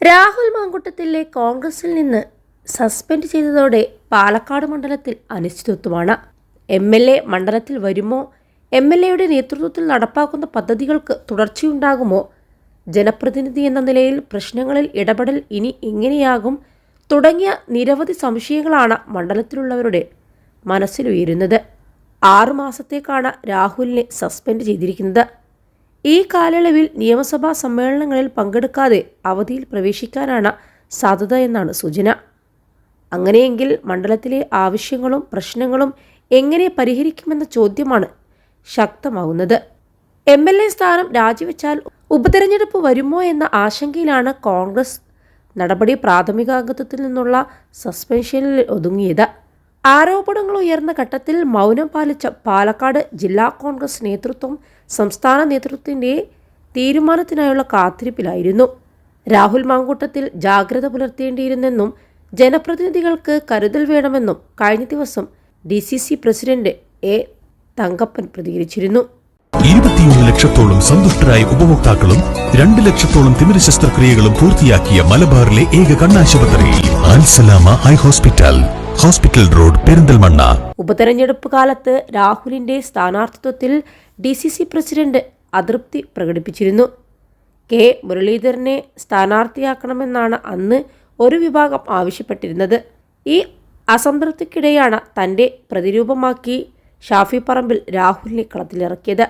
രാഹുൽ മാങ്കുട്ടത്തിലെ കോൺഗ്രസിൽ നിന്ന് സസ്പെൻഡ് ചെയ്തതോടെ പാലക്കാട് മണ്ഡലത്തിൽ അനിശ്ചിതത്വമാണ്. എം എൽ എ മണ്ഡലത്തിൽ വരുമോ? എം എൽ എയുടെ നേതൃത്വത്തിൽ നടപ്പാക്കുന്ന പദ്ധതികൾക്ക് തുടർച്ചയുണ്ടാകുമോ? ജനപ്രതിനിധി എന്ന നിലയിൽ പ്രശ്നങ്ങളിൽ ഇടപെടൽ ഇനി എങ്ങനെയാകും? തുടങ്ങിയ നിരവധി സംശയങ്ങളാണ് മണ്ഡലത്തിലുള്ളവരുടെ മനസ്സിലുയരുന്നത്. ആറു മാസത്തേക്കാണ് രാഹുലിനെ സസ്പെൻഡ് ചെയ്തിരിക്കുന്നത്. ഈ കാലയളവിൽ നിയമസഭാ സമ്മേളനങ്ങളിൽ പങ്കെടുക്കാതെ അവധിയിൽ പ്രവേശിക്കാനാണ് സാധ്യത എന്നാണ് സൂചന. അങ്ങനെയെങ്കിൽ മണ്ഡലത്തിലെ ആവശ്യങ്ങളും പ്രശ്നങ്ങളും എങ്ങനെ പരിഹരിക്കുമെന്ന ചോദ്യമാണ് ശക്തമാകുന്നത് എം എൽ എ സ്ഥാനം രാജിവെച്ചാൽ ഉപതെരഞ്ഞെടുപ്പ് വരുമോ എന്ന ആശങ്കയിലാണ് കോൺഗ്രസ്. നടപടി പ്രാഥമിക അംഗത്വത്തിൽ നിന്നുള്ള സസ്പെൻഷനിൽ ഒതുങ്ങിയത്. ആരോപണങ്ങൾ ഉയർന്ന ഘട്ടത്തിൽ മൗനം പാലിച്ച പാലക്കാട് ജില്ലാ കോൺഗ്രസ് നേതൃത്വം സംസ്ഥാന നേതൃത്വത്തിന്റെ തീരുമാനത്തിനായുള്ള കാത്തിരിപ്പിലായിരുന്നു. രാഹുൽ മാങ്കൂട്ടത്തിൽ ജാഗ്രത പുലർത്തേണ്ടിയിരുന്നെന്നും ജനപ്രതിനിധികൾക്ക് കരുതൽ വേണമെന്നും കഴിഞ്ഞ ദിവസം D C C president A Thankappan പ്രതികരിച്ചിരുന്നു. ഇരുപത്തിയൊന്ന് ലക്ഷത്തോളം സന്തുഷ്ടരായ ഉപഭോക്താക്കളും രണ്ട് ലക്ഷത്തോളം തിമിര ശസ്ത്രക്രിയകളും പൂർത്തിയാക്കിയ മലബാറിലെ ഏക കണ്ണാശുപത്രി eye hospital. Hospital road Perinthalmanna. ഉപതെരഞ്ഞെടുപ്പ് കാലത്ത് രാഹുലിന്റെ സ്ഥാനാർത്ഥിത്വത്തിൽ ഡി സി സി പ്രസിഡന്റ് അതൃപ്തി പ്രകടിപ്പിച്ചിരുന്നു. കെ. മുരളീധരനെ സ്ഥാനാർത്ഥിയാക്കണമെന്നാണ് അന്ന് ഒരു വിഭാഗം ആവശ്യപ്പെട്ടിരുന്നത്. ഈ അസംതൃപ്തിക്കിടെയാണ് തന്റെ പ്രതിരൂപമാക്കി ഷാഫി പറമ്പിൽ രാഹുലിനെ കളത്തിലിറക്കിയത്.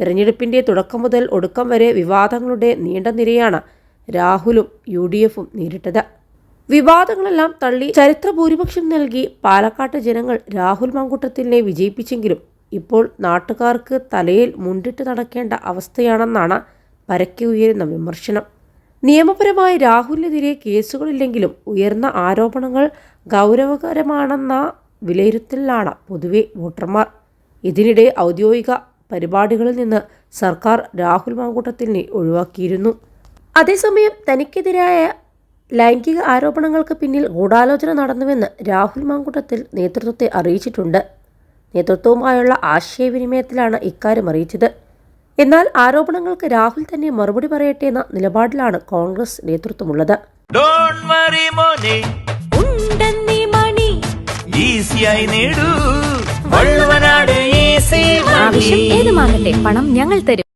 തെരഞ്ഞെടുപ്പിന്റെ തുടക്കം മുതൽ ഒടുക്കം വരെ വിവാദങ്ങളുടെ നീണ്ട നിരയാണ് രാഹുലും യു ഡി എഫും നേരിട്ടത്. വിവാദങ്ങളെല്ലാം തള്ളി ചരിത്ര ഭൂരിപക്ഷം നൽകി പാലക്കാട്ട് ജനങ്ങൾ രാഹുൽ മാങ്കൂട്ടത്തിനെ വിജയിപ്പിച്ചെങ്കിലും ഇപ്പോൾ നാട്ടുകാർക്ക് തലയിൽ മുണ്ടിട്ട് നടക്കേണ്ട അവസ്ഥയാണെന്നാണ് പരക്കെ ഉയരുന്ന വിമർശനം. നിയമപരമായി രാഹുലിനെതിരെ കേസുകളില്ലെങ്കിലും ഉയർന്ന ആരോപണങ്ങൾ ഗൗരവകരമാണെന്ന വിലയിരുത്തലിലാണ് പൊതുവെ വോട്ടർമാർ. ഇതിനിടെ ഔദ്യോഗിക പരിപാടികളിൽ നിന്ന് സർക്കാർ രാഹുൽ മാങ്കൂട്ടത്തിനെ ഒഴിവാക്കിയിരുന്നു. അതേസമയം തനിക്കെതിരായ ലൈംഗിക ആരോപണങ്ങൾക്ക് പിന്നിൽ ഗൂഢാലോചന നടന്നുവെന്ന് രാഹുൽ മാങ്കുട്ടത്തിൽ നേതൃത്വത്തെ അറിയിച്ചിട്ടുണ്ട്. നേതൃത്വവുമായുള്ള ആശയവിനിമയത്തിലാണ് ഇക്കാര്യം അറിയിച്ചത്. എന്നാൽ ആരോപണങ്ങൾക്ക് രാഹുൽ തന്നെ മറുപടി പറയട്ടെ എന്ന നിലപാടിലാണ് കോൺഗ്രസ് നേതൃത്വമുള്ളത്. ഡോണ്ട് വറി മോനെ. ഉണ്ടെന്നീ മണി. ഈസിയായി നേടൂ. വള്ളുവനാട് ഈസി ആവശ്യം ഏതുമാകട്ടെ പണം ഞങ്ങൾ തരും.